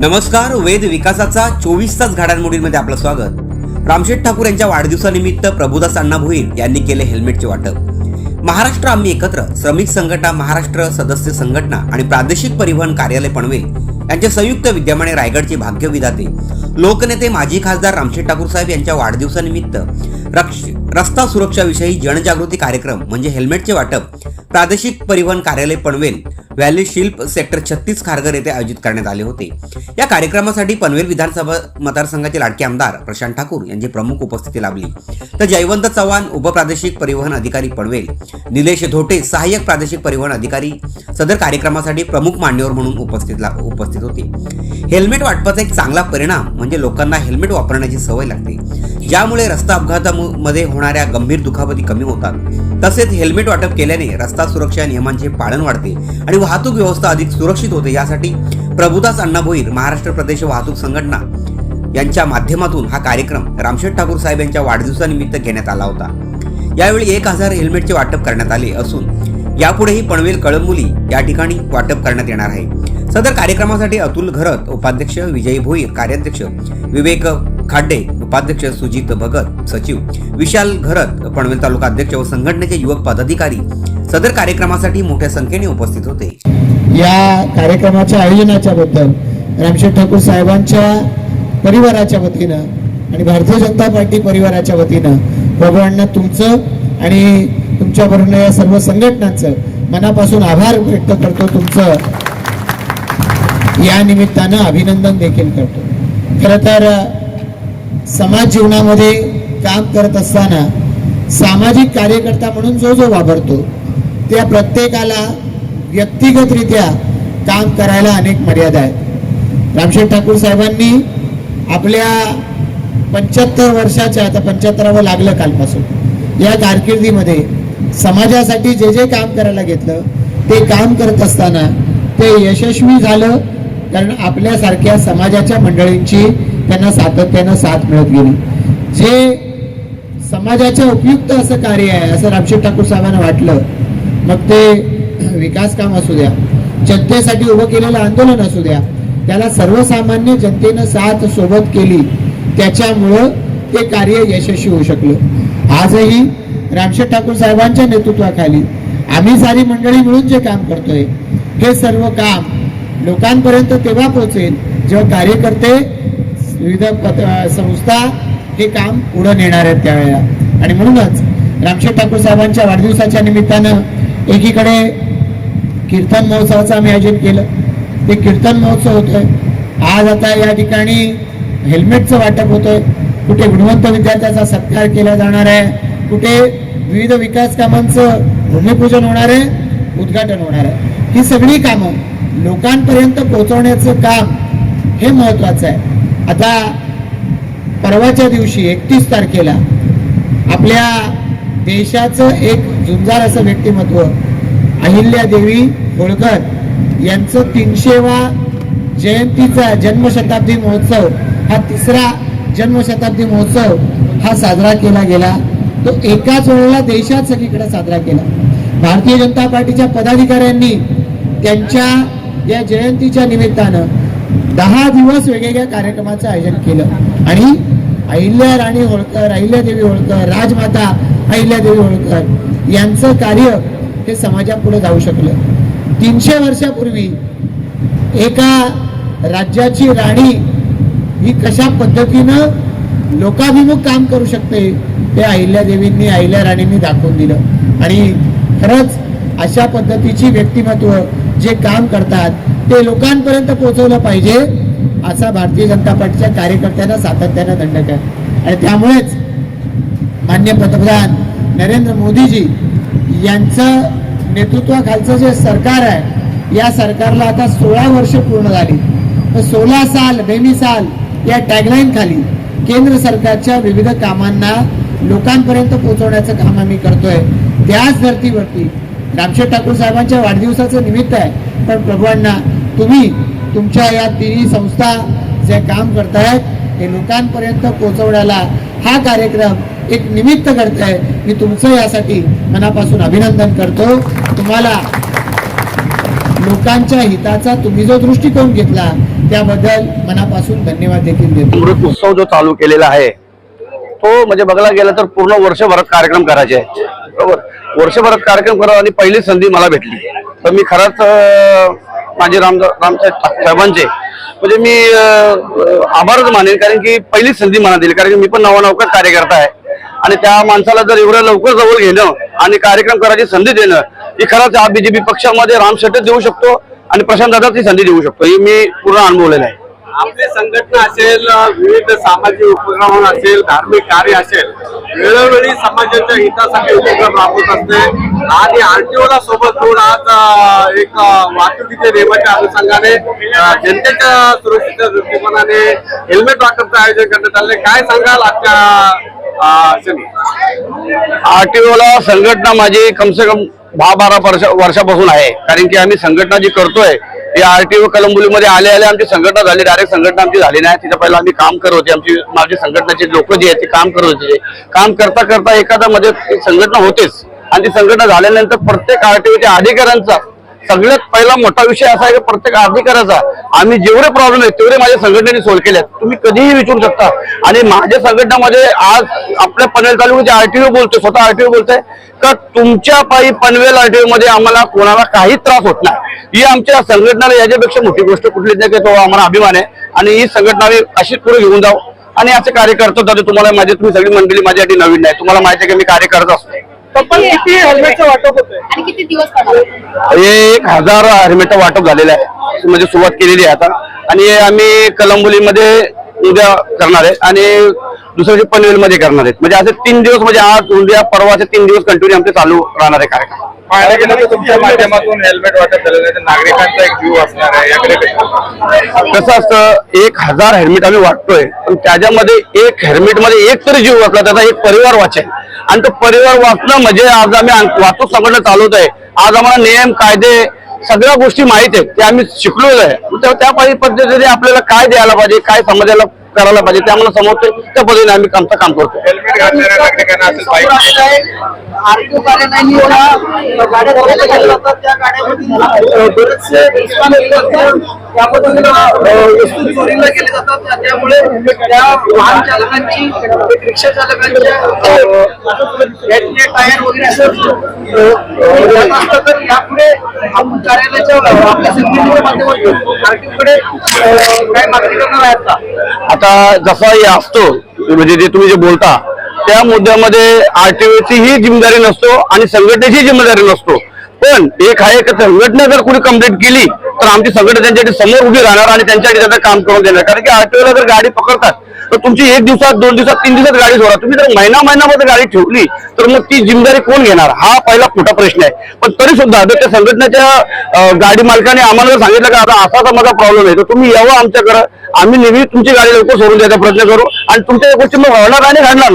नमस्कार वेद विकासाचा चोवीस तास घडामोडींमध्ये आपलं स्वागत. रामशेठ ठाकूर यांच्या वाढदिवसानिमित्त प्रभुदास अण्णा भोईर यांनी केले हेल्मेटचे वाटप. महाराष्ट्र आम्ही एकत्र श्रमिक संघटना महाराष्ट्र सदस्य संघटना आणि प्रादेशिक परिवहन कार्यालय पनवेल यांच्या संयुक्त विद्यमाने रायगडचे भाग्य विधाते लोकनेते माजी खासदार रामशेठ ठाकूर साहेब यांच्या वाढदिवसानिमित्त रक्ष रस्ता सुरक्षाविषयी जनजागृती कार्यक्रम म्हणजे हेल्मेटचे वाटप प्रादेशिक परिवहन कार्यालय पनवेल व्हॅली शिल्प सेक्टर छत्तीस खारघर येथे आयोजित करण्यात आले होते. या कार्यक्रमासाठी पनवेल विधानसभा मतदारसंघाचे लाडके आमदार प्रशांत ठाकूर यांची प्रमुख उपस्थिती लाभली. तर जयवंत चव्हाण उपप्रादेशिक परिवहन अधिकारी पनवेल निलेश धोटे सहाय्यक प्रादेशिक परिवहन अधिकारी सदर कार्यक्रमासाठी प्रमुख मान्यवर म्हणून उपस्थित उपस्थित होते. हेल्मेट वाटपाचा एक चांगला परिणाम म्हणजे लोकांना हेल्मेट वापरण्याची सवय लागते. ज्यामुळे रस्ता अपघातामध्ये होणाऱ्या गंभीर दुखापती कमी होतात. तसेच हेल्मेट वाटप केल्याने रस्ता सुरक्षा नियमांचे पालन वाढते आणि वाहतूक व्यवस्था अधिक सुरक्षित होते. यासाठी प्रभुदास अण्णा भोईर महाराष्ट्र प्रदेश वाहतूक संघटना यांच्या माध्यमातून हा कार्यक्रम रामशेठ ठाकूर साहेब यांच्या वाढदिवसानिमित्त घेण्यात आला होता. यावेळी एक हजार हेल्मेटचे वाटप करण्यात आले असून यापुढेही पनवेल कळंबुली या ठिकाणी वाटप करण्यात येणार आहे. सदर कार्यक्रमासाठी अतुल घरत उपाध्यक्ष विजय भोईर कार्याध्यक्ष विवेक खाड्डे उपाध्यक्ष सुजित भगत सचिव विशाल घरत पनवेल तालुका अध्यक्ष व संघटनेचे युवक पदाधिकारी सदर कार्यक्रमासाठी मोठ्या संख्येने उपस्थित होते. या कार्यक्रमाच्या आयोजनाच्या बद्दल रामशेठ ठाकूर साहेबांच्या परिवाराच्या वतीनं आणि भारतीय जनता पार्टी परिवाराच्या वतीनं भगवानांना तुमचं आणि तुमच्याबरोबर या सर्व संघटनांचं मनापासून आभार व्यक्त करतो. तुमचं या निमित्तानं अभिनंदन देखील करतो. खरं तर समाज जीवनामध्ये काम करत असताना सामाजिक कार्यकर्ता म्हणून जो जो वापरतो त्या प्रत्येकाला व्यक्तिगतरित्या काम करायला अनेक मर्यादा आहेत. रामशेठ ठाकूर साहेबांनी आपल्या पंच्याहत्तर वर्षाच्या आता पंच्याहत्तरावं लागलं कालपासून या कारकिर्दीमध्ये समाजासाठी जे जे काम करायला घेतलं ते काम करत असताना ते यशस्वी झालं कारण आपल्यासारख्या समाजाच्या मंडळींची त्यांना सातत्यानं साथ मिळत गेली. जे समाजाच्या उपयुक्त असं कार्य आहे असं रामशेठ ठाकूर साहेबांना वाटलं मग ते विकास काम असू द्या जनतेसाठी उभं केलेलं आंदोलन असू द्या त्याला सर्वसामान्य जनतेनं साथ सोबत केली त्याच्यामुळं ते कार्य यशस्वी होऊ शकलं. आजही रामशेठ ठाकूर साहेबांच्या नेतृत्वाखाली आम्ही सारी मंडळी मिळून जे काम करतोय हे सर्व काम लोकांपर्यंत तेव्हा पोहोचेल जेव्हा कार्यकर्ते विविध संस्था हे काम पुढे नेणार आहेत त्यावेळेला. आणि म्हणूनच रामशेठ ठाकूर साहेबांच्या वाढदिवसाच्या निमित्तानं एकीकडे कीर्तन महोत्सवाचं आम्ही आयोजन केलं. ते कीर्तन महोत्सव होतोय. आज आता या ठिकाणी हेल्मेटचं वाटप होतोय. कुठे गुणवंत विद्यार्थ्याचा सत्कार केला जाणार आहे कुठे विविध विकास कामांचं भूमिपूजन होणार आहे उद्घाटन होणार आहे. ही सगळी कामं लोकांपर्यंत पोहोचवण्याचं काम हे महत्वाचं आहे. आता परवाच्या दिवशी एकतीस तारखेला आपल्या देशाचं एक झुंजार असं व्यक्तिमत्व अहिल्या देवी होळकर यांचं तीनशेवा जयंतीचा जन्मशताब्दी महोत्सव हा तिसरा जन्मशताब्दी महोत्सव हा साजरा केला गेला. तो एकाच वेळेला देशात सगळीकडे साजरा केला. भारतीय जनता पार्टीच्या पदाधिकाऱ्यांनी त्यांच्या या जयंतीच्या निमित्तानं दहा दिवस वेगवेगळ्या कार्यक्रमाचं आयोजन केलं. आणि अहिल्या राणी होळकर अहिल्यादेवी होळकर राजमाता अहिल्यादेवी होळकर यांचं कार्य हे समाजापुढे जाऊ शकलं. तीनशे वर्षापूर्वी एका राज्याची राणी ही कशा पद्धतीनं लोकाभिमुख काम करू शकते. ते अहिल्यादेवींनी अहिल्या राणींनी दाखवून दिलं. आणि खरंच अशा पद्धतीची व्यक्तिमत्व जे काम करतात ते लोकांपर्यंत पोहोचवलं पाहिजे असा भारतीय जनता पार्टीच्या कार्यकर्त्यांना सातत्यानं दंडक आहे आणि त्यामुळेच मान्य पंतप्रधान नरेंद्र मोदीजी यांचं नेतृत्वाखालचं जे सरकार आहे या सरकारला आता सोळा वर्ष पूर्ण झाली. तर सोळा साल बेमी साल या टॅगलाईन खाली. केंद्र सरकारच्या विविध कामांना लोकांपर्यंत पोहोचवण्याचं काम आम्ही करतोय. त्याच धर्तीवरती रामशेठ ठाकूर साहेबांच्या वाढदिवसाचं निमित्त आहे. पण प्रभूंना तुम्ही तुमच्या या तिन्ही संस्था जे काम करतायत हे लोकांपर्यंत पोहोचवण्याला हा कार्यक्रम एक निमित्त करताय. मी तुमचं यासाठी मनापासून अभिनंदन करतो. तुम्हाला लोकांच्या हिताचा तुम्ही जो दृष्टिकोन घेतला त्याबद्दल मनापासून धन्यवाद देखील देतो. अमृत उत्सव जो चालू केलेला आहे तो म्हणजे बघायला गेलं तर पूर्ण वर्षभरात कार्यक्रम करायचे. आहे बरोबर? वर्षभरात कार्यक्रम करा आणि पहिली संधी मला भेटली. तर मी खरंच माझे राम रामसाहेब साहेबांचे म्हणजे मी आभारच मानेन कारण की पहिलीच संधी मला दिली. कारण की मी पण नवनवकर कार्यकर्ता आहे. आणि त्या माणसाला जर एवढ्या लवकर जवळ घेणं आणि कार्यक्रम करायची संधी देणं ही खरंच हा बीजेपी पक्षामध्ये राम शेट्टी देऊ शकतो. आणि प्रशांत दादा ती संधी देऊ शकतो. ही मी पूर्ण अनुभवलेलं आहे. आपली संघटना असेल विविध सामाजिक उपक्रम असेल धार्मिक कार्य असेल वेळोवेळी समाजाच्या हितासाठी उपक्रम राबवत असते. आणि आरटीओ ला सोबत घेऊन आज एक वाहतुकीच्या नियमाच्या अनुषंगाने जनतेच्या सुरक्षेच्या दृष्टिकोनाने हेल्मेट वाटपचं आयोजन करण्यात आले काय सांगाल आजच्या अं, क्षणी? आरटीओ ला संघटना माझी कम से कम दहा बारा वर्ष वर्षापासून आहे. कारण की आम्ही संघटना जी करतोय ती आरटीओ कलंबुलीमध्ये आले आले आमची संघटना झाली. डायरेक्ट संघटना आमची झाली नाही. तिथं पहिला आम्ही काम करत होते. आमची माझी संघटनाचे लोक जे आहेत ते काम करत होते. काम करता करता एखादा मध्ये संघटना होतेच. आणि ती संघटना झाल्यानंतर प्रत्येक आरटीओच्या अधिकाऱ्यांचा सगळ्यात पहिला मोठा विषय असा आहे की प्रत्येक अधिकाऱ्याचा आम्ही जेवढे प्रॉब्लेम आहेत तेवढे माझ्या संघटनेने सोल्व्ह आहेत तुम्ही कधीही विचारू शकता. आणि माझ्या संघटनामध्ये आज आपल्या पनवेल तालुक्याचे आरटीओ बोलतोय स्वतः आरटीओ बोलतोय का तुमच्या पायी पनवेल आरटीओ मध्ये आम्हाला कोणाला काही त्रास होत नाही. ही आमच्या संघटनाला याच्यापेक्षा मोठी गोष्ट कुठलीच नाही की तो आम्हाला अभिमान आहे. आणि ही संघटना आम्ही अशीच पुढे घेऊन जाऊ आणि असे कार्य करतो तर तुम्हाला माझे तुम्ही सगळी मंडळी माझ्यासाठी नवीन नाही तुम्हाला माहिती आहे की मी कार्य करत असतो. किती हेल्मेटचं वाटप होतंय? आणि किती दिवस पडणार हे एक हजार हेल्मेट वाटप झालेलं आहे. म्हणजे सुरुवात केलेली आहे आता. आणि आम्ही कलंबोलीमध्ये उद्या करणार आहे. आणि दुसऱ्या दिवशी पनवेलमध्ये करणार आहेत. म्हणजे असे तीन दिवस म्हणजे आज उद्या परवाचे तीन दिवस कंटिन्यू आमचे चालू राहणार आहे कार्यक्रम. पाहायला गेलं तर तुमच्या माध्यमातून हेल्मेट वाटप झालं नाही तर नागरिकांचा एक जीव असणार आहे याकडे कसं? असतं एक हजार हेल्मेट आम्ही वाटतोय पण त्याच्यामध्ये एक हेल्मेटमध्ये एक तरी जीव वाचला त्याचा एक परिवार वाचेल. आणि तो परिवार वाचणं म्हणजे आज आम्ही वाहतूक संघटना चालवत आहे. आज आम्हाला नियम कायदे सगळ्या गोष्टी माहीत आहेत ते आम्ही शिकलेलो आहे त्या पद्धतीने आपल्याला काय द्यायला पाहिजे काय समाजाला करायला पाहिजे. ते आम्हाला समजतंय त्या पद्धतीने आम्ही आमचं काम करतो. त्यामुळे त्या वाहन चालकांची एक रिक्षा चालकांच्या टायर वगैरे असं अं, जात असतं तर यापुढे आपण कार्यालयाच्या अं, आपल्या संघटनेच्या माध्यमातून आरटीओ कडे अं, काय मागणी करणार आहेत का? आता जसा हे असतो म्हणजे जे तुम्ही जे बोलता त्या मुद्द्यामध्ये आरटीओची ही जिम्मेदारी नसतो आणि संघटनेची जिम्मेदारी नसतो. पण एक आहे की संघटना जर कुणी कंप्लेंट केली तर आमची संघटना त्यांच्यासाठी समोर उभी राहणार आणि त्यांच्यासाठी त्यांना काम करून देणार. कारण की आरटीओला जर गाडी पकडतात तर तुमची एक दिवसात दोन दिवसात तीन दिवसात गाडी सोडा तुम्ही जर महिना महिनामध्ये गाडी ठेवली तर मग ती जिम्मेदारी कोण घेणार? हा पहिला मोठा प्रश्न आहे. पण तरी सुद्धा जर त्या संघटनेच्या गाडी मालकाने आम्हाला सांगितलं की आता असा तर माझा प्रॉब्लेम आहे तर तुम्ही यावं आमच्याकडं. आम्ही नेहमी तुमची गाडी लवकर सोडून द्यायचा प्रयत्न करू आणि तुमच्या या गोष्टी मग होणार आणि घडणार